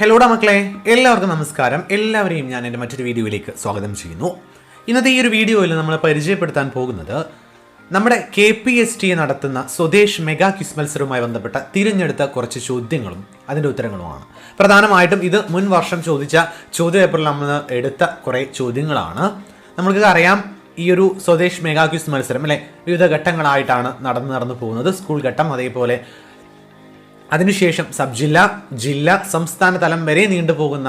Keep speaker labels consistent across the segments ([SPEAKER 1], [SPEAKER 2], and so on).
[SPEAKER 1] ഹലോടാ മക്കളെ എല്ലാവർക്കും നമസ്കാരം. എല്ലാവരെയും ഞാൻ എന്റെ മറ്റൊരു വീഡിയോയിലേക്ക് സ്വാഗതം ചെയ്യുന്നു. ഇന്നത്തെ ഈ ഒരു വീഡിയോയിൽ നമ്മൾ പരിചയപ്പെടുത്താൻ പോകുന്നത് നമ്മുടെ കെ പി എസ് ടി നടത്തുന്ന സ്വദേശ് മെഗാ ക്വിസ് മത്സരവുമായി ബന്ധപ്പെട്ട തിരഞ്ഞെടുത്ത കുറച്ച് ചോദ്യങ്ങളും അതിന്റെ ഉത്തരങ്ങളുമാണ്. പ്രധാനമായിട്ടും ഇത് മുൻ വർഷം ചോദിച്ച ചോദ്യപേപ്പറിൽ നമ്മൾ എടുത്ത കുറേ ചോദ്യങ്ങളാണ്. നമ്മൾക്ക് അറിയാം ഈ ഒരു സ്വദേശ് മെഗാ ക്വിസ് മത്സരം അല്ലെ വിവിധ ഘട്ടങ്ങളായിട്ടാണ് നടന്നു നടന്നു പോകുന്നത്. സ്കൂൾ ഘട്ടം അതേപോലെ അതിനുശേഷം സബ് ജില്ല ജില്ല സംസ്ഥാന തലം വരെ നീണ്ടുപോകുന്ന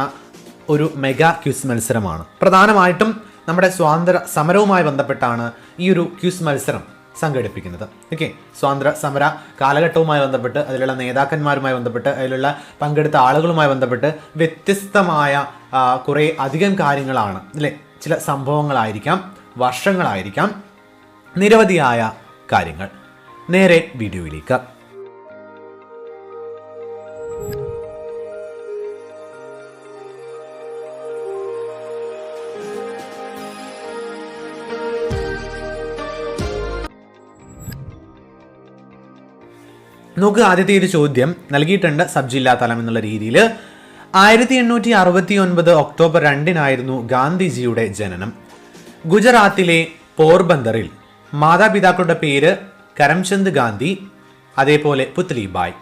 [SPEAKER 1] ഒരു മെഗാ ക്യൂസ് മത്സരമാണ്. പ്രധാനമായിട്ടും നമ്മുടെ സ്വാതന്ത്ര്യ സമരവുമായി ബന്ധപ്പെട്ടാണ് ഈ ഒരു ക്യൂസ് മത്സരം സംഘടിപ്പിക്കുന്നത്. ഓക്കെ? സ്വാതന്ത്ര്യ സമര കാലഘട്ടവുമായി ബന്ധപ്പെട്ട് അതിലുള്ള നേതാക്കന്മാരുമായി ബന്ധപ്പെട്ട് അതിലുള്ള പങ്കെടുത്ത ആളുകളുമായി ബന്ധപ്പെട്ട് വ്യത്യസ്തമായ കുറേ അധികം കാര്യങ്ങളാണ്. അല്ലേ? ചില സംഭവങ്ങളായിരിക്കാം വർഷങ്ങളായിരിക്കാം നിരവധിയായ കാര്യങ്ങൾ. നേരെ വീഡിയോയിലേക്ക്. നോക്ക് ആദ്യത്തെ ഒരു ചോദ്യം. നൽകിയിട്ടുണ്ട് സബ് ജില്ലാ തലം എന്നുള്ള രീതിയിൽ ആയിരത്തി എണ്ണൂറ്റി അറുപത്തി ഒൻപത് ഒക്ടോബർ രണ്ടിനായിരുന്നു ഗാന്ധിജിയുടെ ജനനം. ഗുജറാത്തിലെ പോർബന്ദറിൽ മാതാപിതാക്കളുടെ പേര് കരംചന്ദ് ഗാന്ധി അതേപോലെ പുത്ലിബായ്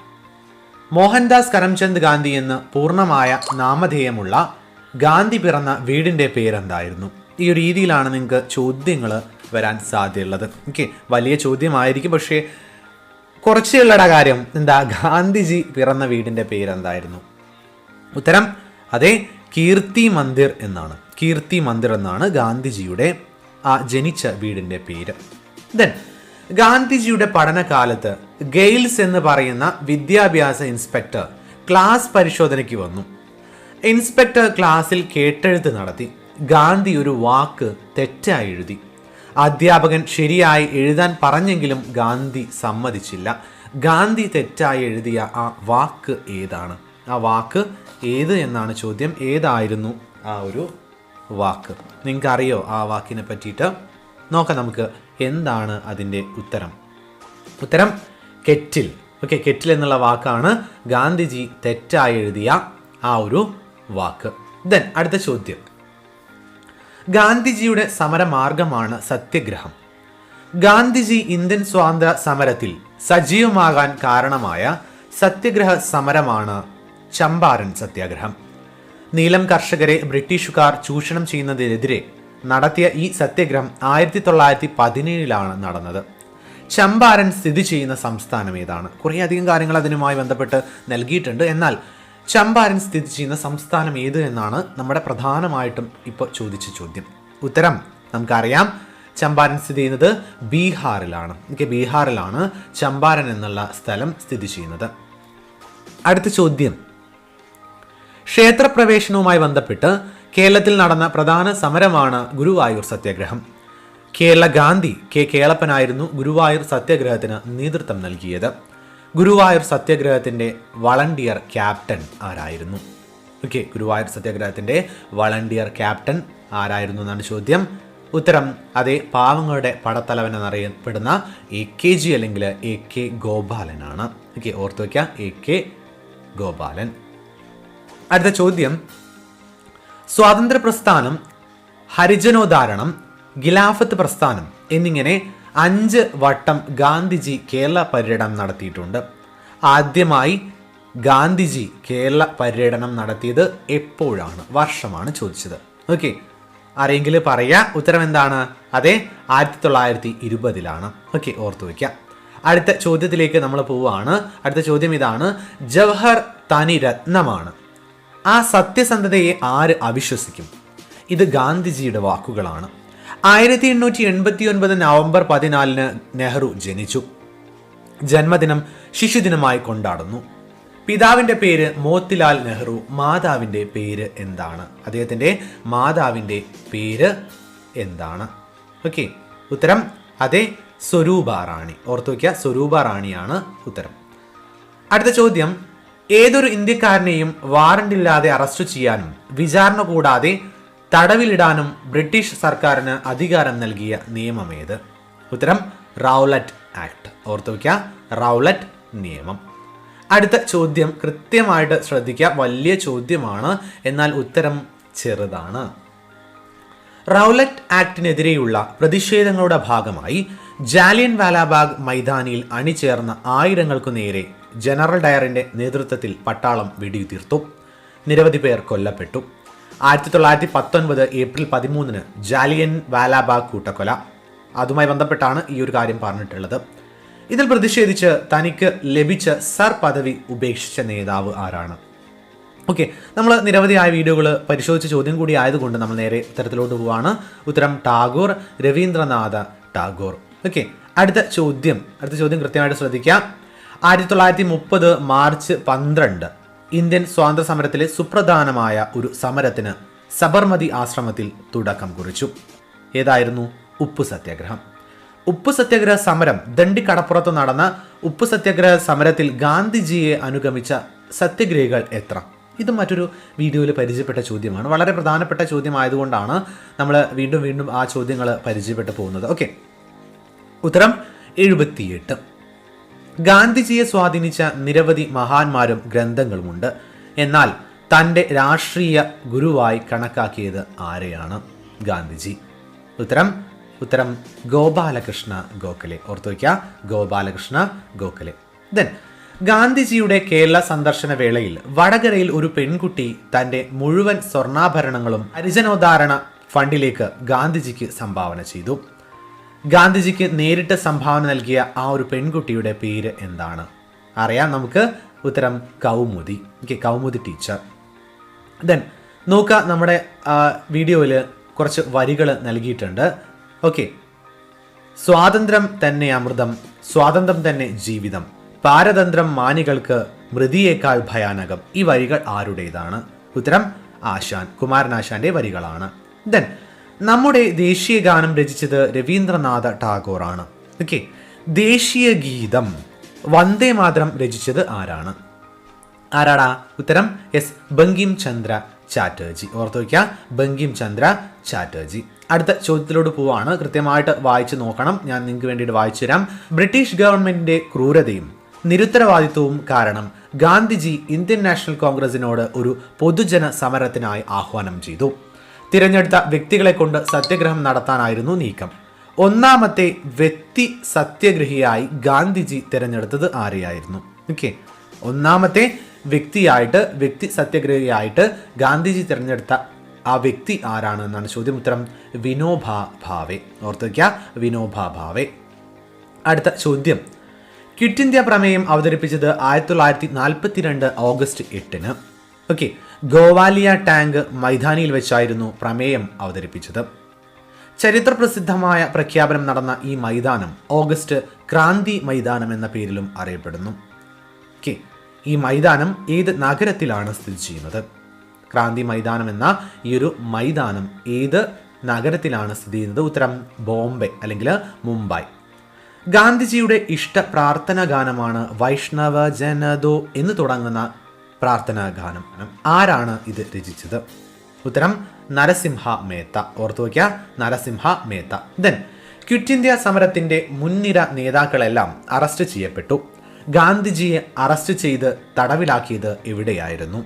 [SPEAKER 1] മോഹൻദാസ് കരംചന്ദ് ഗാന്ധി എന്ന് പൂർണമായ നാമധേയമുള്ള ഗാന്ധി പിറന്ന വീടിന്റെ പേരെന്തായിരുന്നു? ഈ ഒരു രീതിയിലാണ് നിങ്ങൾക്ക് ചോദ്യങ്ങൾ വരാൻ സാധ്യതയുള്ളത്. ഓക്കെ വലിയ ചോദ്യമായിരിക്കും. പക്ഷേ കുറച്ചുള്ളട കാര്യം. എന്താ ഗാന്ധിജി പിറന്ന വീടിന്റെ പേരെന്തായിരുന്നു? ഉത്തരം അതെ കീർത്തി മന്ദിർ എന്നാണ്. കീർത്തി മന്ദിർ എന്നാണ് ഗാന്ധിജിയുടെ ആ ജനിച്ച വീടിന്റെ പേര്. ദെൻ ഗാന്ധിജിയുടെ പഠനകാലത്ത് ഗെയിൽസ് എന്ന് പറയുന്ന വിദ്യാഭ്യാസ ഇൻസ്പെക്ടർ ക്ലാസ് പരിശോധനയ്ക്ക് വന്നു. ഇൻസ്പെക്ടർ ക്ലാസ്സിൽ കേട്ടെഴുത്ത് നടത്തി. ഗാന്ധി ഒരു വാക്ക് തെറ്റായി എഴുതി. അധ്യാപകൻ ശരിയായി എഴുതാൻ പറഞ്ഞെങ്കിലും ഗാന്ധി സമ്മതിച്ചില്ല. ഗാന്ധി തെറ്റായി എഴുതിയ ആ വാക്ക് ഏതാണ്? ആ വാക്ക് ഏത് എന്നാണ് ചോദ്യം. ഏതായിരുന്നു ആ ഒരു വാക്ക്? നിങ്ങൾക്കറിയോ ആ വാക്കിനെ പറ്റിയിട്ട്? നോക്കാം നമുക്ക്. എന്താണ് അതിന്റെ ഉത്തരം? ഉത്തരം കെറ്റിൽ. ഓക്കെ കെറ്റിൽ എന്നുള്ള വാക്കാണ് ഗാന്ധിജി തെറ്റായി എഴുതിയ ആ ഒരു വാക്ക്. ദെൻ അടുത്ത ചോദ്യം. ഗാന്ധിജിയുടെ സമരമാർഗമാണ് സത്യഗ്രഹം. ഗാന്ധിജി ഇന്ത്യൻ സ്വാതന്ത്ര്യ സമരത്തിൽ സജീവമാകാൻ കാരണമായ സത്യഗ്രഹ സമരമാണ് ചമ്പാരൻ സത്യാഗ്രഹം. നീലം കർഷകരെ ബ്രിട്ടീഷുകാർ ചൂഷണം ചെയ്യുന്നതിനെതിരെ നടത്തിയ ഈ സത്യഗ്രഹം ആയിരത്തി തൊള്ളായിരത്തി പതിനേഴിലാണ് നടന്നത്. ചമ്പാരൻ സ്ഥിതി ചെയ്യുന്ന സംസ്ഥാനം ഏതാണ്? കുറേയധികം കാര്യങ്ങൾ അതിനുമായി ബന്ധപ്പെട്ട് നൽകിയിട്ടുണ്ട്. എന്നാൽ ചമ്പാരൻ സ്ഥിതി ചെയ്യുന്ന സംസ്ഥാനം ഏത് എന്നാണ് നമ്മുടെ പ്രധാനമായിട്ടും ഇപ്പോൾ ചോദിച്ച ചോദ്യം. ഉത്തരം നമുക്കറിയാം. ചമ്പാരൻ സ്ഥിതി ചെയ്യുന്നത് ബീഹാറിലാണ്. ഓക്കെ ബീഹാറിലാണ് ചമ്പാരൻ എന്നുള്ള സ്ഥലം സ്ഥിതി ചെയ്യുന്നത്. അടുത്ത ചോദ്യം. ക്ഷേത്രപ്രവേശനവുമായി ബന്ധപ്പെട്ട് കേരളത്തിൽ നടന്ന പ്രധാന സമരമാണ് ഗുരുവായൂർ സത്യാഗ്രഹം. കേരള ഗാന്ധി കെ. കേളപ്പനായിരുന്നു ഗുരുവായൂർ സത്യാഗ്രഹത്തിന് നേതൃത്വം നൽകിയത്. ഗുരുവായൂർ സത്യാഗ്രഹത്തിന്റെ വളണ്ടിയർ ക്യാപ്റ്റൻ ആരായിരുന്നു? ഓക്കെ ഗുരുവായൂർ സത്യാഗ്രഹത്തിന്റെ വളണ്ടിയർ ക്യാപ്റ്റൻ ആരായിരുന്നു എന്നാണ് ചോദ്യം. ഉത്തരം അതെ പാവങ്ങളുടെ പടത്തലവൻ എന്നറിയപ്പെടുന്ന എ കെ ജി അല്ലെങ്കിൽ എ കെ ഗോപാലനാണ്. ഓക്കെ ഓർത്ത് വയ്ക്കുക എ കെ ഗോപാലൻ. അടുത്ത ചോദ്യം. സ്വാതന്ത്ര്യ പ്രസ്ഥാനം ഹരിജനോദ്ധാരണം ഖിലാഫത്ത് പ്രസ്ഥാനം എന്നിങ്ങനെ അഞ്ച് വട്ടം ഗാന്ധിജി കേരള പര്യടനം നടത്തിയിട്ടുണ്ട്. ആദ്യമായി ഗാന്ധിജി കേരള പര്യടനം നടത്തിയത് എപ്പോഴാണ്? വർഷമാണ് ചോദിച്ചത്. ഓക്കെ ആരെങ്കിലും പറയാ ഉത്തരം എന്താണ്? അതെ ആയിരത്തി തൊള്ളായിരത്തി ഇരുപതിലാണ് ഓക്കെ ഓർത്തു വയ്ക്കാം. അടുത്ത ചോദ്യത്തിലേക്ക് നമ്മൾ പോവുകയാണ്. അടുത്ത ചോദ്യം ഇതാണ് ജവഹർ തനി രത്നമാണ് ആ സത്യസന്ധതയെ ആര് അവിശ്വസിക്കും? ഇത് ഗാന്ധിജിയുടെ വാക്കുകളാണ്. ആയിരത്തി എണ്ണൂറ്റി എൺപത്തി ഒൻപത് നവംബർ പതിനാലിന് നെഹ്റു ജനിച്ചു. ജന്മദിനം ശിശുദിനമായി കൊണ്ടാടുന്നു. പിതാവിന്റെ പേര് മോത്തിലാൽ നെഹ്റു മാതാവിന്റെ പേര് എന്താണ്? അദ്ദേഹത്തിന്റെ മാതാവിന്റെ പേര് എന്താണ്? ഓക്കെ ഉത്തരം അതെ സ്വരൂപ റാണി. ഓർത്തു വയ്ക്കുക സ്വരൂപ റാണിയാണ് ഉത്തരം. അടുത്ത ചോദ്യം ഏതൊരു ഇന്ത്യക്കാരനെയും വാറണ്ടില്ലാതെ അറസ്റ്റ് ചെയ്യാനും വിചാരണ കൂടാതെ തടവിലിടാനും ബ്രിട്ടീഷ് സർക്കാരിന് അധികാരം നൽകിയ നിയമമേത്? ഉത്തരം റൗലറ്റ് ആക്ട്. ഓർത്തു വയ്ക്കുക റൗലറ്റ് നിയമം. അടുത്ത ചോദ്യം കൃത്യമായിട്ട് ശ്രദ്ധിക്കുക. വലിയ ചോദ്യമാണ്. എന്നാൽ ഉത്തരം ചെറുതാണ്. റൗലറ്റ് ആക്ടിനെതിരെയുള്ള പ്രതിഷേധങ്ങളുടെ ഭാഗമായി ജാലിയൻ വാലാബാഗ് മൈതാനിയിൽ അണിചേർന്ന ആയിരങ്ങൾക്കു നേരെ ജനറൽ ഡയറിന്റെ നേതൃത്വത്തിൽ പട്ടാളം വെടിയുതിർത്തു. നിരവധി പേർ കൊല്ലപ്പെട്ടു. ആയിരത്തി തൊള്ളായിരത്തി പത്തൊൻപത് ഏപ്രിൽ പതിമൂന്നിന് ജാലിയൻ വാലാബാഗ് കൂട്ടക്കൊല. അതുമായി ബന്ധപ്പെട്ടാണ് ഈ ഒരു കാര്യം പറഞ്ഞിട്ടുള്ളത്. ഇതിൽ പ്രതിഷേധിച്ച് തനിക്ക് ലഭിച്ച സർ പദവി ഉപേക്ഷിച്ച നേതാവ് ആരാണ്? ഓക്കെ നമ്മൾ നിരവധിയായ വീഡിയോകൾ പരിശോധിച്ച ചോദ്യം കൂടി ആയതുകൊണ്ട് നമ്മൾ നേരെ ഉത്തരത്തിലോട്ട് പോവാണ്. ഉത്തരം ടാഗോർ രവീന്ദ്രനാഥ ടാഗോർ. ഓക്കെ അടുത്ത ചോദ്യം അടുത്ത ചോദ്യം കൃത്യമായിട്ട് ശ്രദ്ധിക്കാം. ആയിരത്തി തൊള്ളായിരത്തി മുപ്പത് മാർച്ച് പന്ത്രണ്ട് ഇന്ത്യൻ സ്വാതന്ത്ര്യ സമരത്തിലെ സുപ്രധാനമായ ഒരു സമരത്തിന് സബർമതി ആശ്രമത്തിൽ തുടക്കം കുറിച്ചു. ഏതായിരുന്നു ഉപ്പു സത്യാഗ്രഹം? ഉപ്പു സത്യാഗ്രഹ സമരം ദണ്ഡി കടപ്പുറത്ത് നടന്ന ഉപ്പു സത്യാഗ്രഹ സമരത്തിൽ ഗാന്ധിജിയെ അനുഗമിച്ച സത്യഗ്രഹികൾ എത്ര? ഇത് മറ്റൊരു വീഡിയോയിൽ പരിചയപ്പെട്ട ചോദ്യമാണ്. വളരെ പ്രധാനപ്പെട്ട ചോദ്യമായതുകൊണ്ടാണ് നമ്മൾ വീണ്ടും വീണ്ടും ആ ചോദ്യങ്ങൾ പരിചയപ്പെട്ടു പോകുന്നത്. ഓക്കെ. ഉത്തരം എഴുപത്തിയെട്ട്. ഗാന്ധിജിയെ സ്വാധീനിച്ച നിരവധി മഹാന്മാരും ഗ്രന്ഥങ്ങളുമുണ്ട്. എന്നാൽ തന്റെ രാഷ്ട്രീയ ഗുരുവായി കണക്കാക്കിയത് ആരെയാണ്? ഗാന്ധിജി. ഉത്തരം ഉത്തരം ഗോപാലകൃഷ്ണ ഗോഖലെ. ഓർത്തു വയ്ക്കുക ഗോപാലകൃഷ്ണ ഗോഖലെ. ദെൻ ഗാന്ധിജിയുടെ കേരള സന്ദർശന വേളയിൽ വടകരയിൽ ഒരു പെൺകുട്ടി തന്റെ മുഴുവൻ സ്വർണാഭരണങ്ങളും ഹരിജനോദ്ധാരണ ഫണ്ടിലേക്ക് ഗാന്ധിജിക്ക് സംഭാവന ചെയ്തു. ഗാന്ധിജിക്ക് നേരിട്ട് സംഭാവന നൽകിയ ആ ഒരു പെൺകുട്ടിയുടെ പേര് എന്താണ്? അറിയാം നമുക്ക്. ഉത്തരം Kaumudi. Okay Kaumudi teacher then നോക്കുക നമ്മുടെ വീഡിയോയിൽ കുറച്ച് വരികൾ നൽകിയിട്ടുണ്ട്. ഓക്കെ സ്വാതന്ത്ര്യം തന്നെ അമൃതം സ്വാതന്ത്ര്യം തന്നെ ജീവിതം. പാരതന്ത്രം മാനികൾക്ക് മൃതിയേക്കാൾ ഭയാനകം. ഈ വരികൾ ആരുടേതാണ്? ഉത്തരം ആശാൻ കുമാരനാശാന്റെ വരികളാണ്. ദെൻ നമ്മുടെ ദേശീയ ഗാനം രചിച്ചത് രവീന്ദ്രനാഥ ടാഗോറാണ്. ഓക്കെ ദേശീയ ഗീതം വന്ദേ മാതരം രചിച്ചത് ആരാണ്? ആരാടാ? ഉത്തരം എസ് ബങ്കിം ചന്ദ്ര ചാറ്റർജി. ഓർത്തു വയ്ക്കുക ബങ്കിം ചന്ദ്ര ചാറ്റർജി. അടുത്ത ചോദ്യത്തിലോട്ട് പോവാണ്. കൃത്യമായിട്ട് വായിച്ചു നോക്കണം. ഞാൻ നിങ്ങൾക്ക് വേണ്ടിയിട്ട് വായിച്ചു തരാം. ബ്രിട്ടീഷ് ഗവൺമെന്റിന്റെ ക്രൂരതയും നിരുത്തരവാദിത്വവും കാരണം ഗാന്ധിജി ഇന്ത്യൻ നാഷണൽ കോൺഗ്രസിനോട് ഒരു പൊതുജന സമരത്തിനായി ആഹ്വാനം ചെയ്തു. തിരഞ്ഞെടുത്ത വ്യക്തികളെ കൊണ്ട് സത്യഗ്രഹം നടത്താനായിരുന്നു നീക്കം. ഒന്നാമത്തെ വ്യക്തി സത്യഗ്രഹിയായി ഗാന്ധിജി തിരഞ്ഞെടുത്തത് ആരെയായിരുന്നു? ഓക്കെ ഒന്നാമത്തെ വ്യക്തിയായിട്ട് വ്യക്തി സത്യഗ്രഹിയായിട്ട് ഗാന്ധിജി തിരഞ്ഞെടുത്ത ആ വ്യക്തി ആരാണ് എന്നാണ് ചോദ്യം ഉത്തരം വിനോഭാ ഭാവെ. ഓർത്തു വിനോഭാ ഭാവേ. ഭാവെ അടുത്ത ചോദ്യം. കിറ്റ് ഇന്ത്യ പ്രമേയം അവതരിപ്പിച്ചത് ആയിരത്തി തൊള്ളായിരത്തി നാൽപ്പത്തിരണ്ട് ഓഗസ്റ്റ് എട്ടിന്. ഓക്കെ. ഗോവാലിയ ടാങ്ക് മൈതാനിയിൽ വെച്ചായിരുന്നു പ്രമേയം അവതരിപ്പിച്ചത്. ചരിത്രപ്രസിദ്ധമായ പ്രഖ്യാപനം നടന്ന ഈ മൈതാനം ഓഗസ്റ്റ് ക്രാന്തി മൈതാനം എന്ന പേരിലും അറിയപ്പെടുന്നു. കെ ഈ മൈതാനം ഏത് നഗരത്തിലാണ് സ്ഥിതി ചെയ്യുന്നത്? ക്രാന്തി മൈതാനം എന്ന ഈ ഒരു മൈതാനം ഏത് നഗരത്തിലാണ് സ്ഥിതി ചെയ്യുന്നത്? ഉത്തരം ബോംബെ അല്ലെങ്കിൽ മുംബൈ. ഗാന്ധിജിയുടെ ഇഷ്ട പ്രാർത്ഥന ഗാനമാണ് വൈഷ്ണവ ജനദോ എന്ന് തുടങ്ങുന്ന പ്രാർത്ഥനാ ഗാനം ആരാണ് ഇത് രചിച്ചത്? ഉത്തരം നരസിംഹ മേത്ത. ഓർത്തു വയ്ക്കുക Narasimha Mehta. Then quit India സമരത്തിന്റെ മുൻനിര നേതാക്കളെല്ലാം അറസ്റ്റ് ചെയ്യപ്പെട്ടു. ഗാന്ധിജിയെ അറസ്റ്റ് ചെയ്ത് തടവിലാക്കിയത് എവിടെയായിരുന്നു?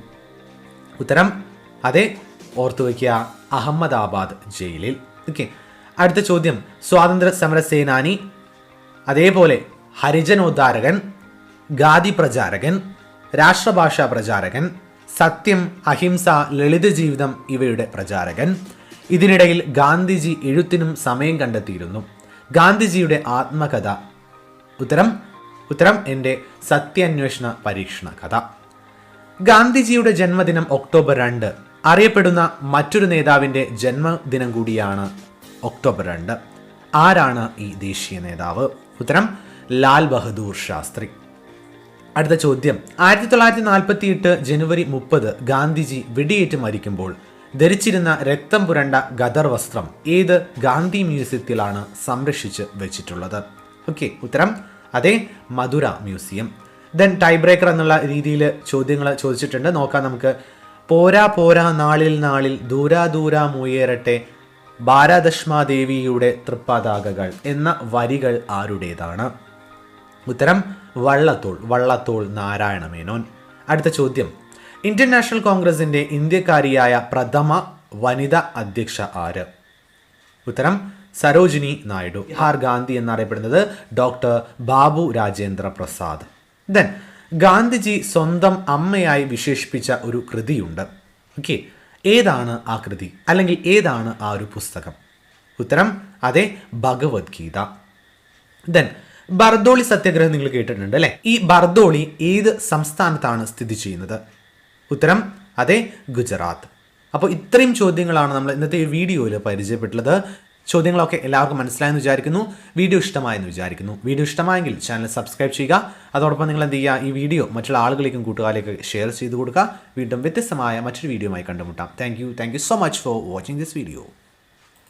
[SPEAKER 1] ഉത്തരം അതെ ഓർത്തു വയ്ക്കുക അഹമ്മദാബാദ് ജയിലിൽ. ഓക്കെ അടുത്ത ചോദ്യം. സ്വാതന്ത്ര്യ സമര സേനാനി അതേപോലെ ഹരിജനോദ്ധാരകൻ ഗാദി പ്രചാരകൻ രാഷ്ട്രഭാഷാ പ്രചാരകൻ സത്യം അഹിംസ ലളിത ജീവിതം ഇവയുടെ പ്രചാരകൻ. ഇതിനിടയിൽ ഗാന്ധിജി എഴുത്തിനും സമയം കണ്ടെത്തിയിരുന്നു. ഗാന്ധിജിയുടെ ആത്മകഥ. ഉത്തരം? ഉത്തരം എന്റെ സത്യാന്വേഷണ പരീക്ഷണ കഥ. ഗാന്ധിജിയുടെ ജന്മദിനം ഒക്ടോബർ രണ്ട്. അറിയപ്പെടുന്ന മറ്റൊരു നേതാവിന്റെ ജന്മദിനം കൂടിയാണ് ഒക്ടോബർ രണ്ട്. ആരാണ് ഈ ദേശീയ നേതാവ്? ഉത്തരം ലാൽ ബഹദൂർ ശാസ്ത്രി. അടുത്ത ചോദ്യം. ആയിരത്തി തൊള്ളായിരത്തി നാൽപ്പത്തി എട്ട് ജനുവരി മുപ്പത് ഗാന്ധിജി വെടിയേറ്റ് മരിക്കുമ്പോൾ ധരിച്ചിരുന്ന രക്തം പുരണ്ട ഗദർ വസ്ത്രം ഏത് ഗാന്ധി മ്യൂസിയത്തിലാണ് സംരക്ഷിച്ച് വെച്ചിട്ടുള്ളത്? ഓക്കെ ഉത്തരം അതെ Madurai museum. Then tie breaker എന്നുള്ള രീതിയിൽ ചോദ്യങ്ങൾ ചോദിച്ചിട്ടുണ്ട്. നോക്കാം നമുക്ക്. പോരാ പോരാ നാളിൽ നാളിൽ ദൂരാ ദൂരാ മൂയേറട്ടെ ഭാരതഷ്മാദേവിയുടെ തൃപ്പതാകകൾ എന്ന വരികൾ ആരുടേതാണ്? ഉത്തരം വള്ളത്തോൾ വള്ളത്തോൾ നാരായണ മേനോൻ അടുത്ത ചോദ്യം. ഇന്ത്യൻ നാഷണൽ ഇന്ത്യക്കാരിയായ പ്രഥമ വനിത അധ്യക്ഷ ആര്? ഉത്തരം സരോജിനി നായിഡു. ബിഹാർ ഗാന്ധി എന്നറിയപ്പെടുന്നത് ഡോക്ടർ ബാബു രാജേന്ദ്ര പ്രസാദ് ദെൻ ഗാന്ധിജി സ്വന്തം അമ്മയായി വിശേഷിപ്പിച്ച ഒരു കൃതിയുണ്ട്. ഓക്കെ ഏതാണ് ആ കൃതി? അല്ലെങ്കിൽ ഏതാണ് ആ ഒരു പുസ്തകം? ഉത്തരം അതെ ഭഗവത്ഗീത. ദെൻ ബർദോളി സത്യാഗ്രഹം നിങ്ങൾ കേട്ടിട്ടുണ്ട് അല്ലേ? ഈ ബർദോളി ഏത് സംസ്ഥാനത്താണ് സ്ഥിതി ചെയ്യുന്നത്? ഉത്തരം അതെ ഗുജറാത്ത്. അപ്പോൾ ഇത്രയും ചോദ്യങ്ങളാണ് നമ്മൾ ഇന്നത്തെ ഈ വീഡിയോയിൽ പരിചയപ്പെട്ടുള്ളത്. ചോദ്യങ്ങളൊക്കെ എല്ലാവർക്കും മനസ്സിലായെന്ന് വിചാരിക്കുന്നു. വീഡിയോ ഇഷ്ടമായെന്ന് വിചാരിക്കുന്നു. വീഡിയോ ഇഷ്ടമായെങ്കിൽ ചാനൽ സബ്സ്ക്രൈബ് ചെയ്യുക. അതോടൊപ്പം നിങ്ങൾ എന്ത് ചെയ്യുക? ഈ വീഡിയോ മറ്റുള്ള ആളുകളിലേക്കും കൂട്ടുകാരിലേക്ക് ഷെയർ ചെയ്ത് കൊടുക്കുക. വീണ്ടും വ്യത്യസ്തമായ മറ്റൊരു വീഡിയോയുമായി കണ്ടുമുട്ടാം. Thank you. Thank you so much for watching this video.